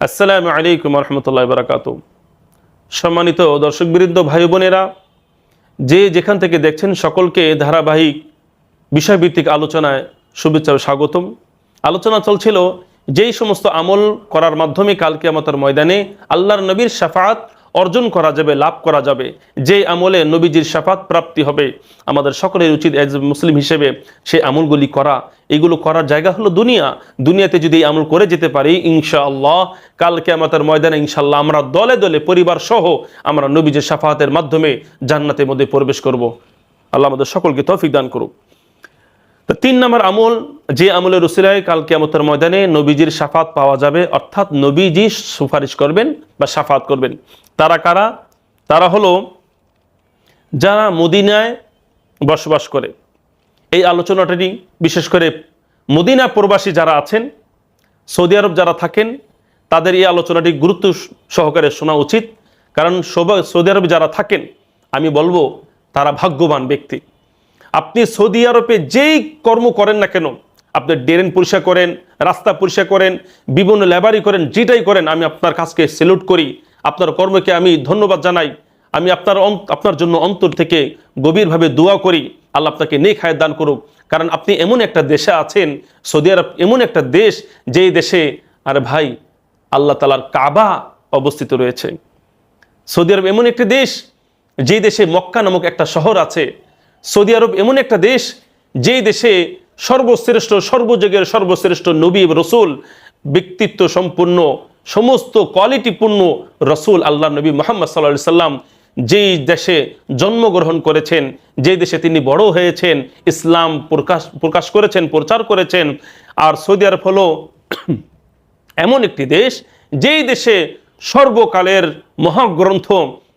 আসসালামু আলাইকুম রহমতুল্লাহ বারাকাত সম্মানিত দর্শকবৃন্দ ভাই বোনেরা যে যেখান থেকে দেখছেন সকলকে ধারাবাহিক বিষয়ভিত্তিক আলোচনায় শুভেচ্ছা স্বাগতম। আলোচনা চলছিল, যেই সমস্ত আমল করার মাধ্যমে কালকে আমাদের ময়দানে আল্লাহর নবীর শাফাত অর্জন করা যাবে, লাভ করা যাবে। যে আমলে নবীজির শাফাত প্রাপ্তি হবে, আমাদের সকলের উচিত এজ মুসলিম হিসেবে সেই আমলগুলি করা। এগুলো করার জায়গা হলো দুনিয়া। দুনিয়াতে যদি এই আমল করে যেতে পারি, ইনশাআল্লাহ কালকে আমাদের ময়দানে ইনশাআল্লাহ আমরা দলে দলে পরিবার সহ আমরা নবীজির শাফাতের মাধ্যমে জান্নাতের মধ্যে প্রবেশ করব। আল্লাহ আমাদের সকলকে তৌফিক দান করুক। তো তিন নম্বর আমল, যে আমলের রসিলায় কাল কেমতের ময়দানে নবীজির সাফাত পাওয়া যাবে, অর্থাৎ নবীজি সুপারিশ করবেন বা সাফাত করবেন। তারা কারা? তারা হলো যারা মদিনায় বসবাস করে। এই আলোচনাটি বিশেষ করে মদিনা প্রবাসী যারা আছেন, সৌদি আরব যারা থাকেন, তাদের এই আলোচনাটি গুরুত্ব সহকারে শোনা উচিত। কারণ সৌদি আরবে যারা থাকেন, আমি বলব তারা ভাগ্যবান ব্যক্তি। আপনি সৌদি আরবে যেই কর্ম করেন না কেন, আপনি ড্রেন পরিষ্কার করেন, রাস্তা পরিষ্কার করেন, বিভিন্ন লেবারি করেন, যেটাই করেন, আমি আপনার কাজকে সেলুট করি। আপনার কর্মকে আমি ধন্যবাদ জানাই। আমি আপনার আপনার জন্য অন্তর থেকে গভীরভাবে দোয়া করি। আল্লাহ আপনাকে নেক হায়াত দান করুক। কারণ আপনি এমন একটা দেশে আছেন, সৌদি আরব এমন একটা দেশ, যেই দেশে, আরে ভাই, আল্লাহ তালার কাবা অবস্থিত রয়েছে। সৌদি আরব এমন একটি দেশ যে দেশে মক্কা নামক একটা শহর আছে। সৌদি আরব এমন একটা দেশ, যেই দেশে সর্বশ্রেষ্ঠ, সর্বযুগের সর্বশ্রেষ্ঠ নবী রসুল, ব্যক্তিত্ব সম্পূর্ণ, সমস্ত কোয়ালিটিপূর্ণ রসুল আল্লাহ নবী মোহাম্মদ সাল্লা সাল্লাম যেই দেশে জন্মগ্রহণ করেছেন, যেই দেশে তিনি বড় হয়েছেন, ইসলাম প্রকাশ প্রকাশ করেছেন, প্রচার করেছেন, আর সৌদি আরব হলো এমন একটি দেশ, যেই দেশে সর্বকালের মহাগ্রন্থ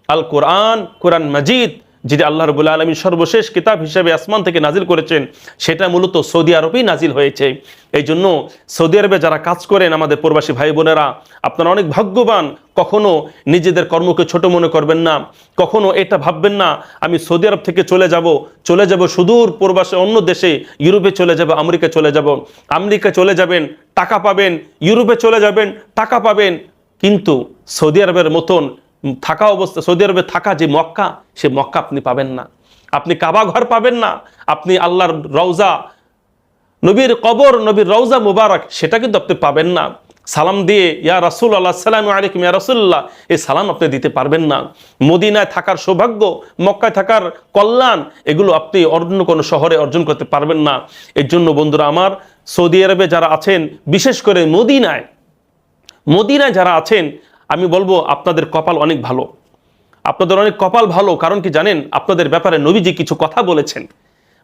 আল কোরআন কোরআন মাজিদ যেটি আল্লাহ রবুল আলমী সর্বশেষ কিতাব হিসেবে আসমান থেকে নাজিল করেছেন, সেটা মূলত সৌদি আরবেই নাজিল হয়েছে। এই জন্য সৌদি আরবে যারা কাজ করেন আমাদের প্রবাসী ভাই বোনেরা আপনারা অনেক ভাগ্যবান, কখনো নিজেদের কর্মকে ছোট মনে করবেন না, কখনো এটা ভাববেন না, আমি সৌদি আরব থেকে চলে যাব চলে যাব সুদূর প্রবাসে অন্য দেশে, ইউরোপে চলে যাব, আমেরিকা চলে যাব, আমেরিকা চলে যাবেন, টাকা পাবেন, ইউরোপে চলে যাবেন, টাকা পাবেন, কিন্তু সৌদি আরবের মতন থাকা অবস্থা, সৌদি আরবে থাকা যে মক্কা, সে মক্কা আপনি পাবেন না। আপনি কাবা ঘর পাবেন না। আপনি আল্লাহর রওজা, নবীর কবর, নবীর রওজা মুবারক, সেটা কিন্তু আপনি পাবেন না। সালাম দিয়ে, ইয়া রাসুল আল্লাহ সালাম আলাইকুম, ইয়া রাসুল্লাহ এই সালাম আপনি দিতে পারবেন না। মদিনায় থাকার সৌভাগ্য, মক্কায় থাকার কল্যাণ, এগুলো আপনি অন্য কোনো শহরে অর্জন করতে পারবেন না। এর জন্য বন্ধুরা আমার, সৌদি আরবে যারা আছেন, বিশেষ করে মদিনায় মদিনায় যারা আছেন আমি বলব আপনাদের কপাল অনেক ভালো। আপনাদের অনেক কপাল ভালো, কারণ কি জানেন? আপনাদের ব্যাপারে নবীজি কিছু কথা বলেছেন।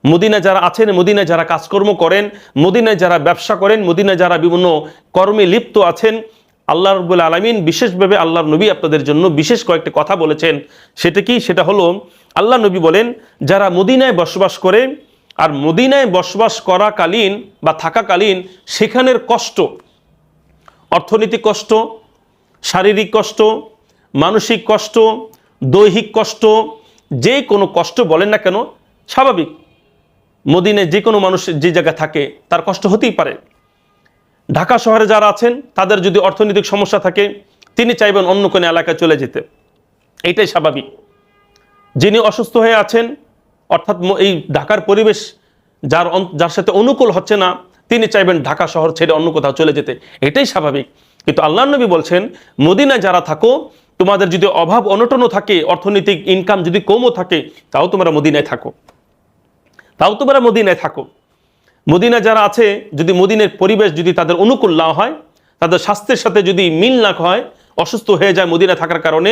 মদিনায় যারা আছেন, মদিনায় যারা কাজকর্ম করেন, মদিনায় যারা ব্যবসা করেন, মদিনায় যারা বিভিন্ন কর্মে লিপ্ত আছেন, আল্লাহ রবুল আলমিন বিশেষভাবে আল্লাহর নবী আপনাদের জন্য বিশেষ কয়েকটি কথা বলেছেন। সেটা কি? সেটা হলো, আল্লাহ নবী বলেন, যারা মদিনায় বসবাস করে, আর মদিনায় বসবাস করাকালীন বা থাকাকালীন, সেখানের কষ্ট, অর্থনৈতিক কষ্ট শারীরিক কষ্ট, মানসিক কষ্ট, দৈহিক কষ্ট, যে কোনো কষ্ট বলেন না কেন, স্বাভাবিক। মদিনে যে কোনো মানুষ যে জায়গায় থাকে, তার কষ্ট হতেই পারে। ঢাকা শহরে যারা আছেন, তাদের যদি অর্থনৈতিক সমস্যা থাকে, তিনি চাইবেন অন্য কোনো এলাকায় চলে যেতে। এইটাই স্বাভাবিক। যিনি অসুস্থ হয়ে আছেন, অর্থাৎ এই ঢাকার পরিবেশ যার যার সাথে অনুকূল হচ্ছে না, তিনি চাইবেন ঢাকা শহর ছেড়ে অন্য কোথাও চলে যেতে। এটাই স্বাভাবিক। কিন্তু আল্লাহ নবী বলছেন, মদিনায় যারা থাকো, তোমাদের যদি অভাব অনটনও থাকে, অর্থনৈতিক ইনকাম যদি কমও থাকে, তাও তোমরা মদিনায় থাকো। তাও তোমরা মদিনায় থাকো। মদিনা যারা আছে, যদি মদিনের পরিবেশ যদি তাদের অনুকূল না হয়, তাদের স্বাস্থ্যের সাথে যদি মিল না হয়, অসুস্থ হয়ে যায় মদিনা থাকার কারণে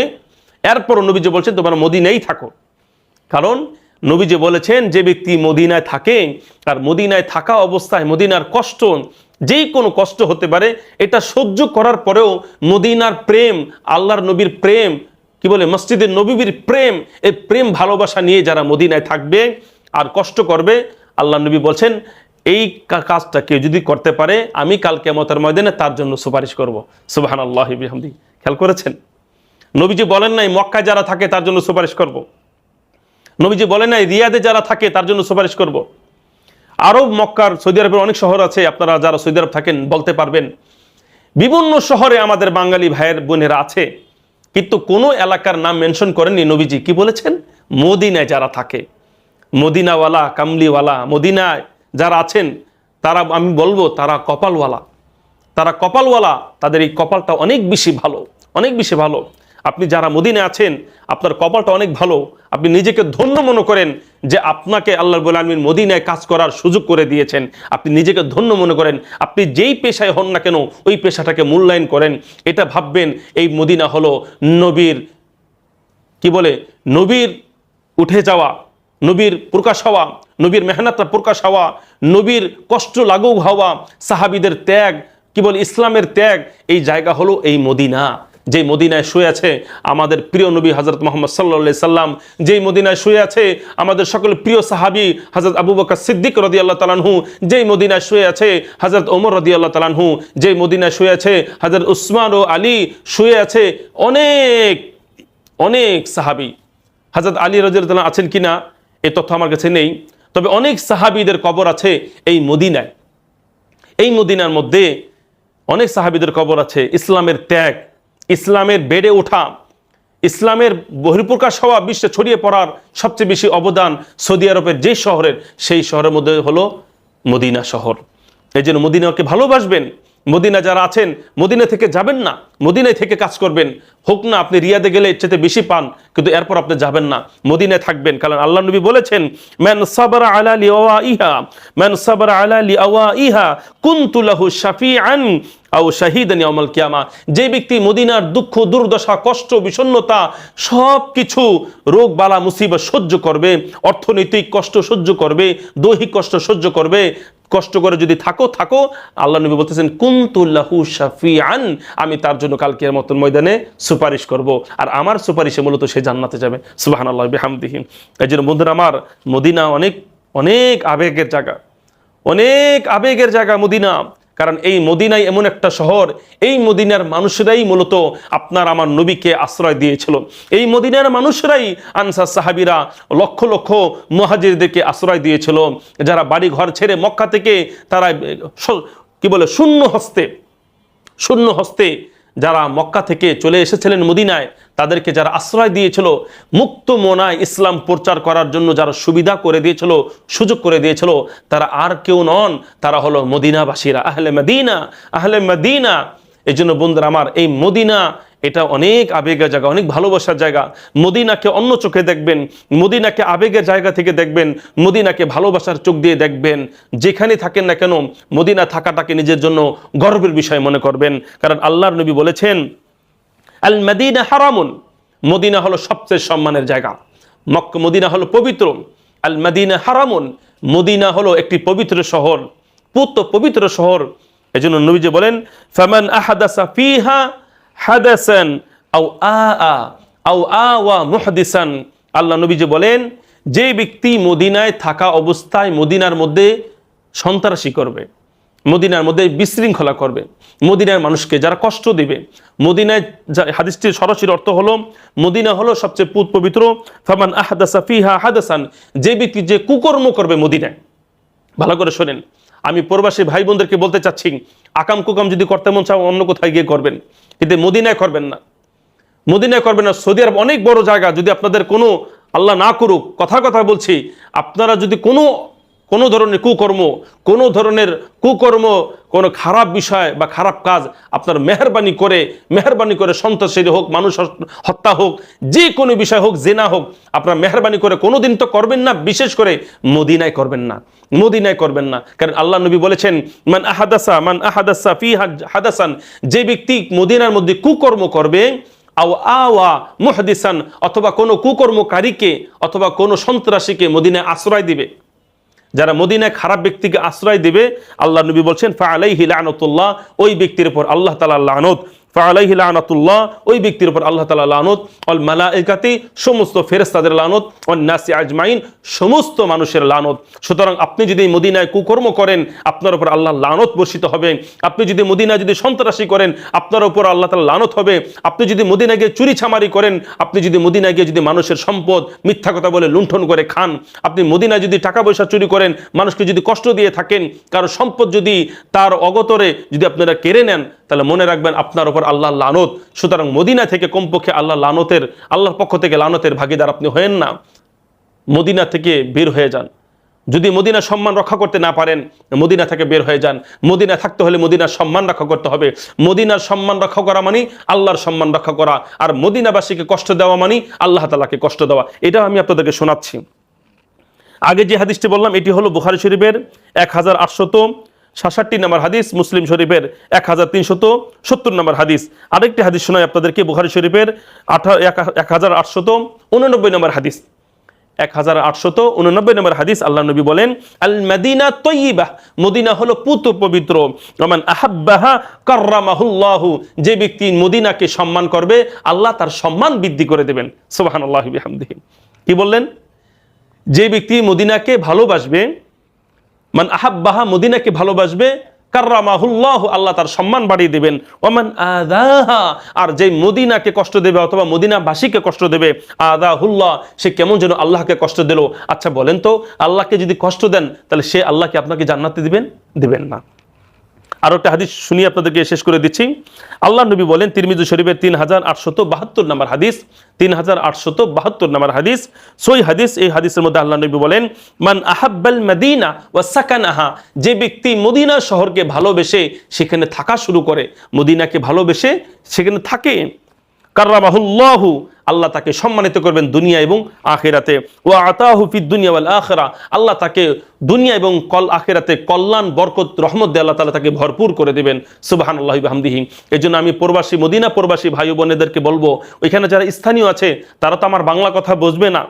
এরপর নবীজি বলছেন, তোমরা মদিনাই থাকো। কারণ নবীজি বলেছেন, যে ব্যক্তি মদিনায় থাকে আর মদিনায় থাকা অবস্থায় মদিনার কষ্ট যেই কোনো কষ্ট হতে পারে, এটা সহ্য করার পরেও মদিনার প্রেম, আল্লাহর নবীর প্রেম, কি বলে, মসজিদের নবীর প্রেম, এই প্রেম ভালোবাসা নিয়ে যারা মদিনায় থাকবে আর কষ্ট করবে আল্লাহ নবী বলছেন, এই কাজটা কেউ যদি করতে পারে, আমি কাল কেমতের ময়দানে তার জন্য সুপারিশ করব সুবাহান আল্লাহ বিহামদি খেয়াল করেছেন নবীজি বলেন নাই, মক্কায় যারা থাকে তার জন্য সুপারিশ করব। নবীজি বলেন নাই, রিয়াদে যারা থাকে তার জন্য সুপারিশ করব। আরব, মক্কার, সৌদি আরবের অনেক শহর আছে, আপনারা যারা সৌদি আরব থাকেন বলতে পারবেন। বিভিন্ন শহরে আমাদের বাঙালি ভাইয়ের, বোনেরা আছে, কিন্তু কোনো এলাকার নাম মেনশন করেননি নবীজি। কি বলেছেন? মদিনায় যারা থাকে, মদিনাওয়ালা, কামলিওয়ালা, মদিনায় যারা আছেন, তারা, আমি বলব, তারা কপালওয়ালা। তারা কপালওয়ালা, তাদের এই কপালটা অনেক বেশি ভালো, অনেক বেশি ভালো। আপনি যারা মদিনে আছেন, আপনার কপালটা অনেক ভালো। আপনি নিজেকে ধন্য মনে করেন যে আপনাকে আল্লাহ বলে আলমিন মদিনায় কাজ করার সুযোগ করে দিয়েছেন। আপনি নিজেকে ধন্য মনে করেন। আপনি যেই পেশায় হন না কেন, ওই পেশাটাকে মূল্যায়ন করেন। এটা ভাববেন, এই মদিনা হলো নবীর, কি বলে? নবীর উঠে যাওয়া, নবীর প্রকাশ হওয়া, নবীর মেহনতটা প্রকাশ হওয়া, নবীর কষ্ট লাগুক হওয়া, সাহাবিদের ত্যাগ, কি বলে? ইসলামের ত্যাগ, এই জায়গা হলো এই মদিনা। যে মদিনায় শুয়ে আছে আমাদের প্রিয় নবী হজরত মোহাম্মদ সাল্লা সাল্লাম, যেই মদিনায় শুয়ে আছে আমাদের সকল প্রিয় সাহাবি হজরত আবু বকর সিদ্দিক রদি আল্লাহ তালানহু যেই মদিনায় শুয়ে আছে হজরত ওমর রদি আল্লাহ তালানহু যেই মদিনায় শুয়ে আছে হজরত উসমান ও আলী শুয়ে আছে অনেক অনেক সাহাবি। হজরত আলী রাজিয়াল্লাহ আছেন কিনা এ তথ্য আমার কাছে নেই, তবে অনেক সাহাবিদের কবর আছে এই মদিনায়। এই মদিনার মধ্যে অনেক সাহাবিদের কবর আছে, ইসলামের ত্যাগ। ইসলামের বেড়ে ওঠা, ইসলামের বহিঃপ্রকাশ হওয়া বিশ্বে ছড়িয়ে পড়ার সবচেয়ে বেশি অবদান সৌদি আরবের যে শহরের, সেই শহরের মধ্যে হলো মদিনা শহর। এই জন্য মদিনাকে ভালোবাসবেন। মদিনা যারা আছেন, মদিনা থেকে যাবেন না। মদিনায় থেকে কাজ করবেন। হোক না, আপনি রিয়াদে গেলে চেয়ে বেশি পান, কিন্তু এরপর আপনি যাবেন না, মদিনায় থাকবেন। কারণ আল্লাহ নবী বলেছেন ম্যান সাবরা আলা লি আওয়া ইহা ম্যান সাবরা আলা লি আওয়া ইহা কুনতু লাহু শাফিআন আও শাহিদান ইয়াউমাল কিয়ামা। যে ব্যক্তি মদিনার দুঃখ, দুর্দশা, কষ্ট, বিষণ্ণতা সব কিছু রোগ, বালা, মুসিবত সহ্য করবে, অর্থনৈতিক কষ্ট সহ্য করবে, দৈহিক কষ্ট সহ্য করবে, কষ্ট করে যদি থাকো থাকো, আল্লাহ নবী বলতেছেন কুন্তুল্লাহু শাফিআন, আমি তার জন্য কালকের মতন ময়দানে সুপারিশ করব, আর আমার সুপারিশে মূলত সে জান্নাতে যাবে। সুবহানাল্লাহ, বিহামদিহি। এই জন্য বন্ধুরা আমার মদিনা অনেক অনেক আবেগের জায়গা। অনেক আবেগের জায়গা মদিনা। কারণ এই মদিনাই এমন একটা শহর, এই মদিনার মানুষেরাই মূলত আপনার আমার নবীকে আশ্রয় দিয়েছিল। এই মদিনার মানুষরাই আনসার সাহাবিরা লক্ষ লক্ষ মহাজিরদেরকে আশ্রয় দিয়েছিল, যারা বাড়ি ঘর ছেড়ে মক্কা থেকে তারা, কি বলে, শূন্য হস্তে শূন্য হস্তে যারা মক্কা থেকে চলে এসেছিলেন মদিনায়, তাদেরকে যারা আশ্রয় দিয়েছিল, মুক্ত মনায় ইসলাম প্রচার করার জন্য যারা সুবিধা করে দিয়েছিল, সুযোগ করে দিয়েছিল, তারা আর কেউ নন, তারা হলো মদিনাবাসীরা। আহলে মদিনা আহলে মদিনা। এই জন্য বন্ধুরা আমার, এই মদিনা এটা অনেক আবেগের জায়গা, অনেক ভালোবাসার জায়গা। মদিনাকে অন্য চোখে দেখবেন, মদিনাকে আবেগের জায়গা থেকে দেখবেন, মদিনাকে ভালোবাসার চোখ দিয়ে দেখবেন। যেখানে থাকেন না কেন, মদিনা থাকাটাকে নিজের জন্য গর্বের বিষয় মনে করবেন। কারণ আল্লাহর নবী বলেছেন, আল মদিনা হারামুন। মদিনা হলো সবচেয়ে সম্মানের জায়গা। মক্ক, মদিনা হলো পবিত্র। আল মদিনা হারামুন। মদিনা হলো একটি পবিত্র শহর। পুত পবিত্র শহর। এজন্য নবীজি বলেন, ফামান আহাদাসা ফিহা হাদাসান আও আ আ, আও আ ওয়া মুহদিসান। আল্লাহ নবীজি বলেন, যে ব্যক্তি মদিনায় থাকা অবস্থায় মদিনার মধ্যে সন্ত্রাসী করবে, মদিনার মধ্যে বিশৃঙ্খলা করবে, মদিনার মানুষকে যারা কষ্ট দিবে, মদিনায় হাদিসটির সরাসরি অর্থ হলো, মদিনা হলো সবচেয়ে পুত পবিত্র, ফামান আহাদাসা ফিহা হাদাসান, যে ব্যক্তি যে কুকর্ম করবে মদিনায়। ভালো করে শোনেন, আমি প্রবাসী ভাই বোনদেরকে বলতে চাচ্ছি, আকাম কুকাম যদি করতে মন চাও অন্য কোথায় গিয়ে করবেন। কিন্তু মদিনায় করবেন না। মদিনায় করবেন না। সৌদি আরব অনেক বড় জায়গা। যদি আপনাদের কোনো আল্লাহ না করুক, কথা কথা বলছি, আপনারা যদি কোনো কোনো ধরনের কুকর্ম, কোনো ধরনের কুকর্ম, কোনো খারাপ বিষয় বা খারাপ কাজ আপনার মেহরবানি করে মেহরবানি করে সন্ত্রাসী হোক, মানুষ হত্যা হোক, যে কোনো বিষয় হোক, জেনা হোক, আপনার মেহরবানি করে কোনো দিন তো করবেন না, বিশেষ করে মদিনায় করবেন না, মদিনায় করবেন না। কারণ আল্লাহ নবী বলেছেন, মান আহাদাসা মান আহাদাসা ফি হাদাসান যে ব্যক্তি মদিনার মধ্যে কুকর্ম করবে, আও আওয়া মুহদিসান, অথবা কোনো কুকর্মকারীকে অথবা কোনো সন্ত্রাসীকে মদিনায় আশ্রয় দিবে। যারা মদিনায় খারাপ ব্যক্তিকে আশ্রয় দেবে, আল্লাহ নবী বলছেন, ফা আলাইহি লানতুল্লাহ। ওই ব্যক্তির উপর আল্লাহ তাআলা লানত। ফা আলাইহি ওই ব্যক্তির উপর আল্লাহ তাআলা লানত অল মালাইকাতি সমস্ত ফেরেশতাদের লানত অন নাসি আজমাইন, সমস্ত মানুষের লানত। সুতরাং আপনি যদি মদিনায় কুকর্ম করেন, আপনার উপর আল্লাহ লানত বর্ষিত হবে। আপনি যদি মদিনায় যদি সন্ত্রাসী করেন, আপনার উপর আল্লাহ তালা লানত হবে। আপনি যদি মদিনায় গিয়ে চুরি ছামারি করেন, আপনি যদি মদিনায় গিয়ে যদি মানুষের সম্পদ, মিথ্যা কথা বলে লুণ্ঠন করে খান, আপনি মদিনায় যদি টাকা পয়সা চুরি করেন, মানুষকে যদি কষ্ট দিয়ে থাকেন, কারও সম্পদ যদি তার অগতরে যদি আপনারা কেড়ে নেন তাহলে মনে রাখবেন আপনার উপর আল্লাহ লানত। সুতরাং মদিনা থেকে কমপক্ষে আল্লাহ লানতের আল্লাহর পক্ষ থেকে লানতের ভাগিদার আপনি হয়েন না। মদিনা থেকে বের হয়ে যান। যদি মদিনা সম্মান রক্ষা করতে না পারেন, মদিনা থেকে বের হয়ে যান। মদিনা থাকতে হলে মদিনার সম্মান রক্ষা করতে হবে। মদিনার সম্মান রক্ষা করা মানে আল্লাহর সম্মান রক্ষা করা। আর মদিনাবাসীকে কষ্ট দেওয়া মানে আল্লাহ তালাকে কষ্ট দেওয়া। এটা আমি আপনাদেরকে শোনাচ্ছি। আগে যে হাদিসটি বললাম, এটি হলো বুখারি শরীফের এক হাজার আটশত সাতষট্টি নম্বর হাদিস, মুসলিম শরীফের এক হাজার তিনশত সত্তর নম্বর হাদিস। আরেকটি হাদিস শোনাই আপনাদেরকে বুখারি শরীফের আঠা এক হাজার আটশত উননব্বই নম্বর হাদিস। এক হাজার আটশত উননব্বই নম্বর হাদিস আল্লাহ নবী বলেন, আল মদিনা তৈবাহ মদিনা হলো পুত পবিত্র। রমান আহাব্বাহা কার্রামাহুল্লাহু যে ব্যক্তি মদিনাকে সম্মান করবে, আল্লাহ তার সম্মান বৃদ্ধি করে দেবেন। সুবাহান আল্লাহ কি বললেন? যে ব্যক্তি মদিনাকে ভালোবাসবে মান আহাব্বাহা, মদিনাকে ভালোবাসবে কার্রামাহুল্লাহ আল্লাহ তার সম্মান বাড়িয়ে দেবেন। ওমান আদাহা আর যে মদিনাকে কষ্ট দেবে অথবা মদিনাবাসীকে কষ্ট দেবে আদাহুল্লাহ সে কেমন যেন আল্লাহকে কষ্ট দিল। আচ্ছা বলেন তো, আল্লাহকে যদি কষ্ট দেন, তাহলে সে আল্লাহকে আপনাকে জান্নাতে দিবেন? দিবেন না। আরও একটা হাদিস শুনিয়ে আপনাদেরকে শেষ করে দিচ্ছি। আল্লাহ নবী বলেন, তিরমিজু শরীফের তিন হাজার আটশত বাহাত্তর নম্বর হাদিস, তিন হাজার আটশত বাহাত্তর নাম্বার হাদিস। সই হাদিস, এই হাদিসের মধ্যে আল্লাহ নবী বলেন, মান আহাব্বাল মদিনা ও সাকানাহা যে ব্যক্তি মদিনা শহরকে ভালোবেসে সেখানে থাকা শুরু করে, মদিনাকে ভালোবেসে সেখানে থাকে। কার্রামাহুল্লাহু আল্লাহ তাকে সম্মানিত করবেন দুনিয়া এবং আখেরাতে। ও আতাহু ফিদ দুনিয়া ওয়াল আখেরা। আল্লাহ তাকে দুনিয়া এবং কল আখেরাতে কল্যাণ, বরকত, রহমত দিয়ে আল্লাহ তালা তাকে ভরপুর করে দেবেন। সুবাহান আল্লাহ হামদিহি এই জন্য আমি প্রবাসী, মদিনা প্রবাসী ভাই বোনেদেরকে বলব, ওইখানে যারা স্থানীয় আছে, তারা তো আমার বাংলা কথা বুঝবে না।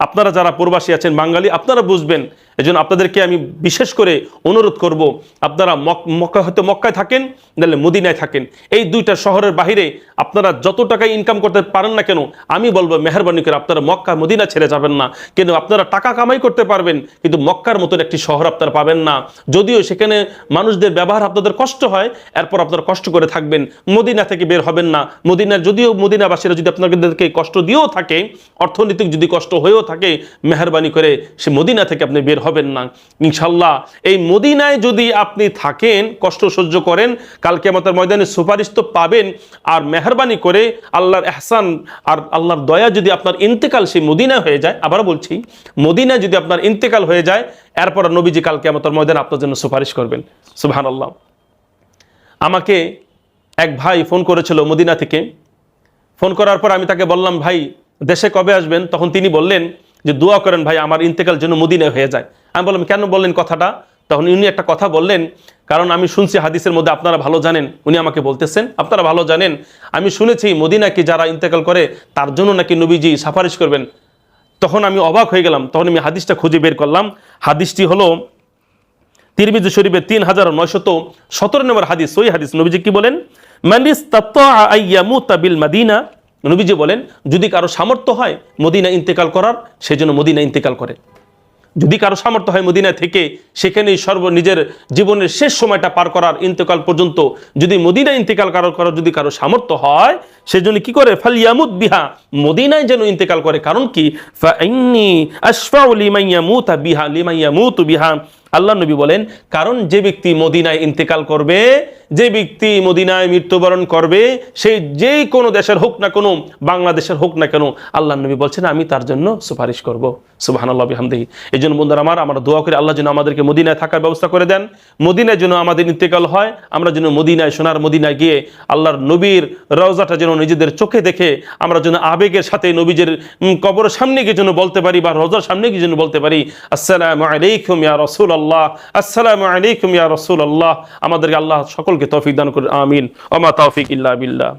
আপনারা যারা প্রবাসী আছেন বাঙালি, আপনারা বুঝবেন এজন্য আপনাদেরকে আমি বিশেষ করে অনুরোধ করব, আপনারা মক, মক্কা, হয়তো মক্কায় থাকেন, নাহলে মদিনায় থাকেন। এই দুইটা শহরের বাহিরে আপনারা যত টাকা ইনকাম করতে পারেন না কেন, আমি বলব মেহরবানি করে আপনারা মক্কা, মদিনা ছেড়ে যাবেন না। কিন্তু আপনারা টাকা কামাই করতে পারবেন, কিন্তু মক্কার মতন একটি শহর আপনারা পাবেন না। যদিও সেখানে মানুষদের ব্যবহার আপনাদের কষ্ট হয়, এরপর আপনারা কষ্ট করে থাকবেন। মদিনা থেকে বের হবেন না। মদিনার যদিও মদিনাবাসীরা যদি আপনাদেরকে কষ্ট দিয়েও থাকে, অর্থনৈতিক যদি কষ্ট হয়েও থাকে, মেহরবানি করে সে মদিনা থেকে আপনি বের হবেন না। ইনশাল্লাহ এই মদিনায় যদি আপনি থাকেন, কষ্ট সহ্য করেন কালকে আমাদের ময়দানে সুপারিশ তো পাবেন, আর মেহরবানি করে আল্লাহর এহসান আর আল্লাহর দয়া যদি আপনার ইন্তেকাল সেই মদিনায় হয়ে যায় আবার বলছি, মদিনায় যদি আপনার ইন্তেকাল হয়ে যায়, এরপর নবীজি কালকে আমাদের ময়দানে আপনার জন্য সুপারিশ করবেন। সুবহান আল্লাহ আমাকে এক ভাই ফোন করেছিল মদিনা থেকে। ফোন করার পর আমি তাকে বললাম, ভাই, দেশে কবে আসবেন? তখন তিনি বললেন যে দোয়া করেন, ভাই, আমার ইন্তেকাল যেন মদিনায় হয়ে যায়। আমি বললাম, কেন বললেন কথাটা? তখন উনি একটা কথা বললেন, কারণ আমি শুনছি হাদিসের মধ্যে আপনারা ভালো জানেন। উনি আমাকে বলতেছেন, আপনারা ভালো জানেন, আমি শুনেছি মদিনাকে যারা ইন্তেকাল করে, তার জন্য নাকি নবীজি সাফারিশ করবেন। তখন আমি অবাক হয়ে গেলাম, তখন আমি হাদিসটা খুঁজে বের করলাম। হাদিসটি হলো তিরমিজি শরীফের তিন হাজার নয়শত সতেরো নম্বর হাদিস ওই হাদিস। নবীজি কি বলেন মানিস তাবিল মাদিনা নবীজি বলেন, যদি কারও সামর্থ্য হয় মদিনা ইন্তেকাল করার সেজন্য মদিনা ইন্তেকাল করে। যদি কারও সামর্থ্য হয় মদিনা থেকে, সেখানেই সর্ব নিজের জীবনের শেষ সময়টা পার করার ইন্তেকাল পর্যন্ত যদি মদিনা ইন্তেকাল কারও করার যদি কারও সামর্থ্য হয় সেজন্য কি করে? ফালিয়ামুদ বিহা। মদিনায় যেন ইন্তেকাল করে, কারণ কি? বিহা লিমাইয়ামুতু বিহা। আল্লাহ নবী বলেন, কারণ যে ব্যক্তি মদিনায় ইন্তেকাল করবে, যে ব্যক্তি মদিনায় মৃত্যুবরণ করবে সেই যেই কোনো দেশের হোক না কোনো, বাংলাদেশের হোক না কেন, আল্লাহ নবী বলছেন, আমি তার জন্য সুপারিশ করব। সুবাহান আল্লাহ হামদিহি এই জন্য বন্ধুরা আমার, আমরা দোয়া করে আল্লাহ যেন আমাদেরকে মদিনায় থাকার ব্যবস্থা করে দেন। মদিনায় যেন আমাদের ইন্তেকাল হয়, আমরা যেন মদিনায়, সোনার মদিনায় গিয়ে আল্লাহর নবীর রওজাটা যেন নিজেদের চোখে দেখে, আমরা যেন আবেগের সাথে নবীজের কবরের সামনে গিয়ে যেন বলতে পারি বা রোজার সামনে গিয়ে যেন বলতে পারি, আসসালামু আলাইকুম ইয়া রসুল আল্লাহ আসসালামু আলাইকুম ইয়া রসুল আল্লাহ আমাদেরকে আল্লাহ সকলকে তৌফিক দান করে আমিন। ওমা তৌফিক ইল্লা বিল্লাহ।